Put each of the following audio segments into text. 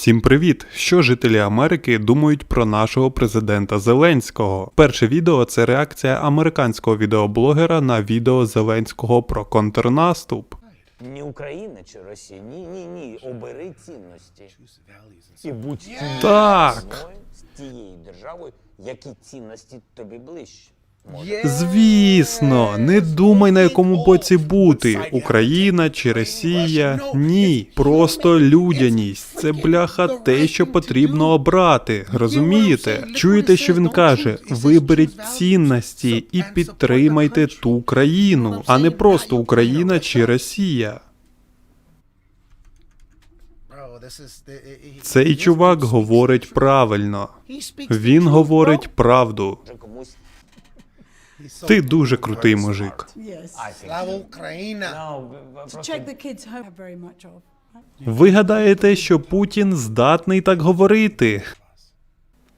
Всім привіт! Що жителі Америки думають про нашого президента Зеленського? Перше відео це реакція американського відеоблогера на відео Зеленського про контрнаступ. Ні Україна чи Росія. Ні, ні, ні. Обери цінності. І будь Так. з тією державою, які цінності тобі ближче. Звісно, не думай на якому боці бути: Україна чи Росія. Ні, просто людяність. Це бляха те, що потрібно обрати. Розумієте? Чуєте, що він каже? Виберіть цінності і підтримайте ту країну, а не просто Україна чи Росія. Цей чувак говорить правильно. Він говорить правду. Ти дуже крутий мужик. Слава Україна! Ви гадаєте, що Путін здатний так говорити?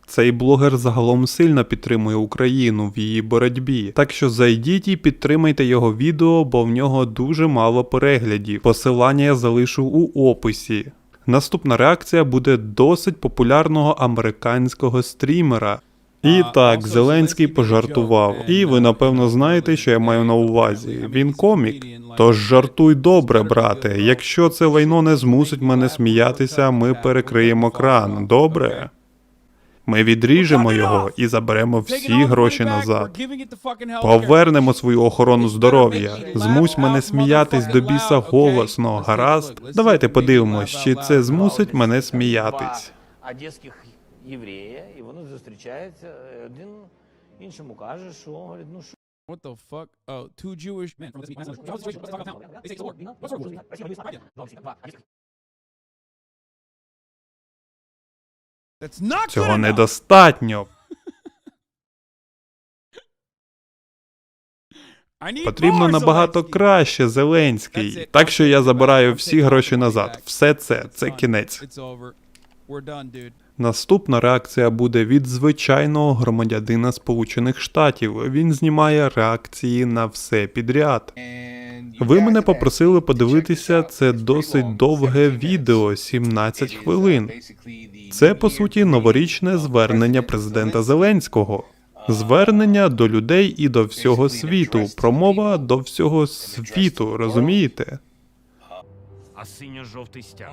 Цей блогер загалом сильно підтримує Україну в її боротьбі. Так що зайдіть і підтримайте його відео, бо в нього дуже мало переглядів. Посилання я залишу у описі. Наступна реакція буде досить популярного американського стрімера. І так, Зеленський пожартував. І ви напевно знаєте, що я маю на увазі. Він комік. Тож жартуй добре, брате. Якщо це лайно не змусить мене сміятися, ми перекриємо кран. Добре? Ми відріжемо його і заберемо всі гроші назад. Повернемо свою охорону здоров'я. Змусь мене сміятись до біса голосно, гаразд? Давайте подивимось, чи це змусить мене сміятись. Єврея, і вони зустрічаються. е, Один іншому каже, що говорить, ну що. What the fuck? Oh, two Jewish men from this That's not Цього good enough. недостатньо. Потрібно набагато краще, Зеленський. Так що я забираю всі гроші назад. Все це, це кінець. It's. We're done, dude. Наступна реакція буде від звичайного громадянина Сполучених Штатів. Він знімає реакції на все підряд. Ви мене попросили подивитися це досить довге відео, 17 хвилин. Це по суті новорічне звернення президента Зеленського. Звернення до людей і до всього світу. Промова до всього світу, розумієте? А синьо-жовтий стяг.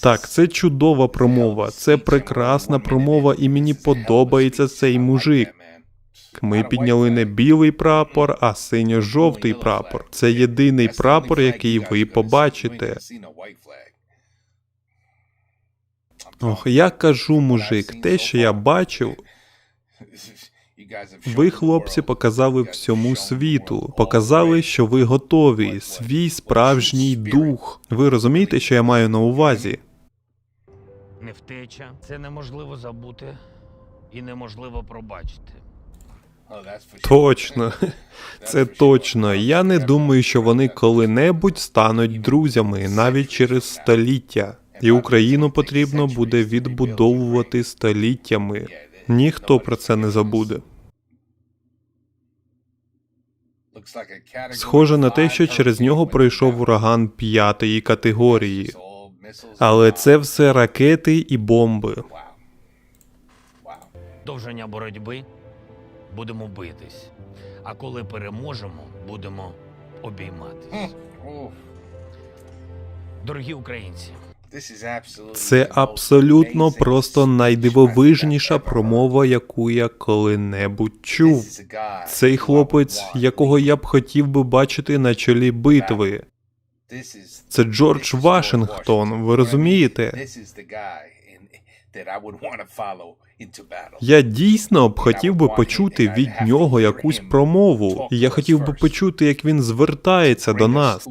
Так, це чудова промова, це прекрасна промова, і мені подобається цей мужик. Ми підняли не білий прапор, а синьо-жовтий прапор. Це єдиний прапор, який ви побачите. Ох, я кажу, мужик, те, що я бачив, ви, хлопці, показали всьому світу, показали, що ви готові, свій справжній дух. Ви розумієте, що я маю на увазі? Не втеча. Це неможливо забути і неможливо пробачити. Точно, це точно. Я не думаю, що вони коли-небудь стануть друзями навіть через століття. І Україну потрібно буде відбудовувати століттями. Ніхто про це не забуде. Схоже на те, що через нього пройшов ураган п'ятої категорії. Але це все ракети і бомби. Довження боротьби будемо битись. А коли переможемо, будемо обійматись. Дорогі українці, Це абсолютно просто найдивовижніша промова, яку я коли-небудь чув. Цей хлопець, якого я б хотів би бачити на чолі битви. Це Джордж Вашингтон, ви розумієте? Я дійсно б хотів би почути від нього якусь промову. Я хотів би почути, як він звертається до нас,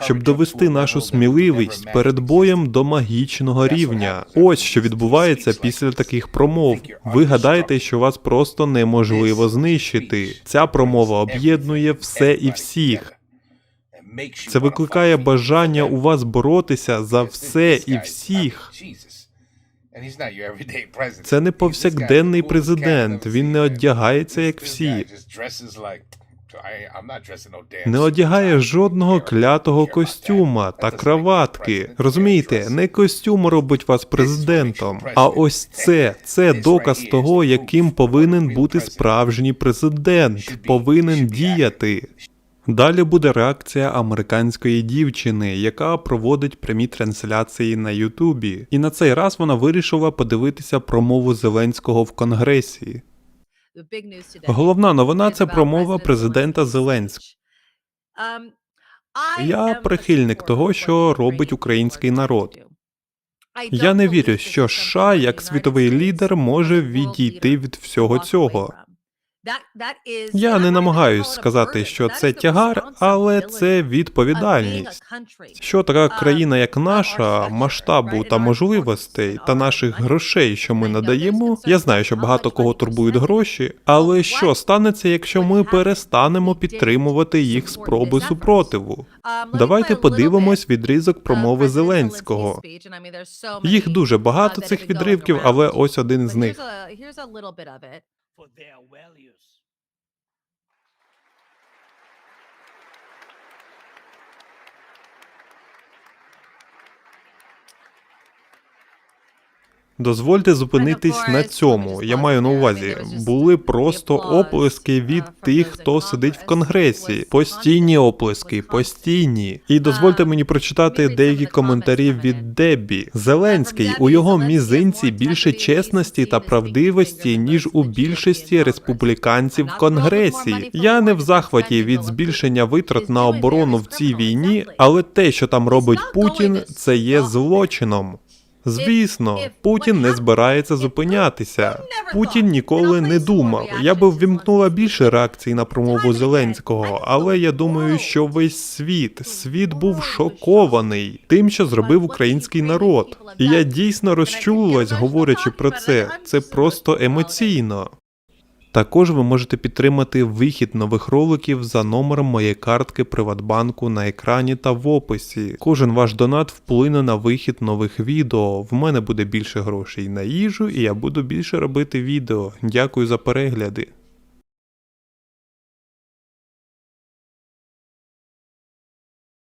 щоб довести нашу сміливість перед боєм до магічного рівня. Ось що відбувається після таких промов. Ви гадаєте, що вас просто неможливо знищити. Ця промова об'єднує все і всіх. Це викликає бажання у вас боротися за все і всіх. Це не повсякденний президент. Він не одягається як всі. Не одягає жодного клятого костюма та краватки. Розумієте, не костюм робить вас президентом. А ось це це доказ того, яким повинен бути справжній президент. Повинен діяти. Далі буде реакція американської дівчини, яка проводить прямі трансляції на Ютубі. І на цей раз вона вирішила подивитися промову Зеленського в Конгресі. Головна новина це промова президента Зеленського. Я прихильник того, що робить український народ. Я не вірю, що США як світовий лідер може відійти від всього цього. Я не намагаюсь сказати, що це тягар, але це відповідальність. Що така країна, як наша, масштабу та можливостей та наших грошей, що ми надаємо, я знаю, що багато кого турбують гроші, але що станеться, якщо ми перестанемо підтримувати їх спроби супротиву? Давайте подивимось відрізок промови Зеленського. Їх дуже багато цих відривків, але ось один з них. For their values. Дозвольте зупинитись на цьому. Я маю на увазі, були просто оплески від тих, хто сидить в конгресі. Постійні оплески, постійні. І дозвольте мені прочитати деякі коментарі від Деббі. Зеленський у його мізинці більше чесності та правдивості, ніж у більшості республіканців в конгресі. Я не в захваті від збільшення витрат на оборону в цій війні, але те, що там робить Путін, це є злочином. Звісно, Путін не збирається зупинятися. Путін ніколи не думав. Я би ввімкнула більше реакцій на промову Зеленського, але я думаю, що весь світ, світ був шокований тим, що зробив український народ. І я дійсно розчулилась, говорячи про це. Це просто емоційно. Також ви можете підтримати вихід нових роликів за номером моєї картки Приватбанку на екрані та в описі. Кожен ваш донат вплине на вихід нових відео. В мене буде більше грошей на їжу, і я буду більше робити відео. Дякую за перегляди.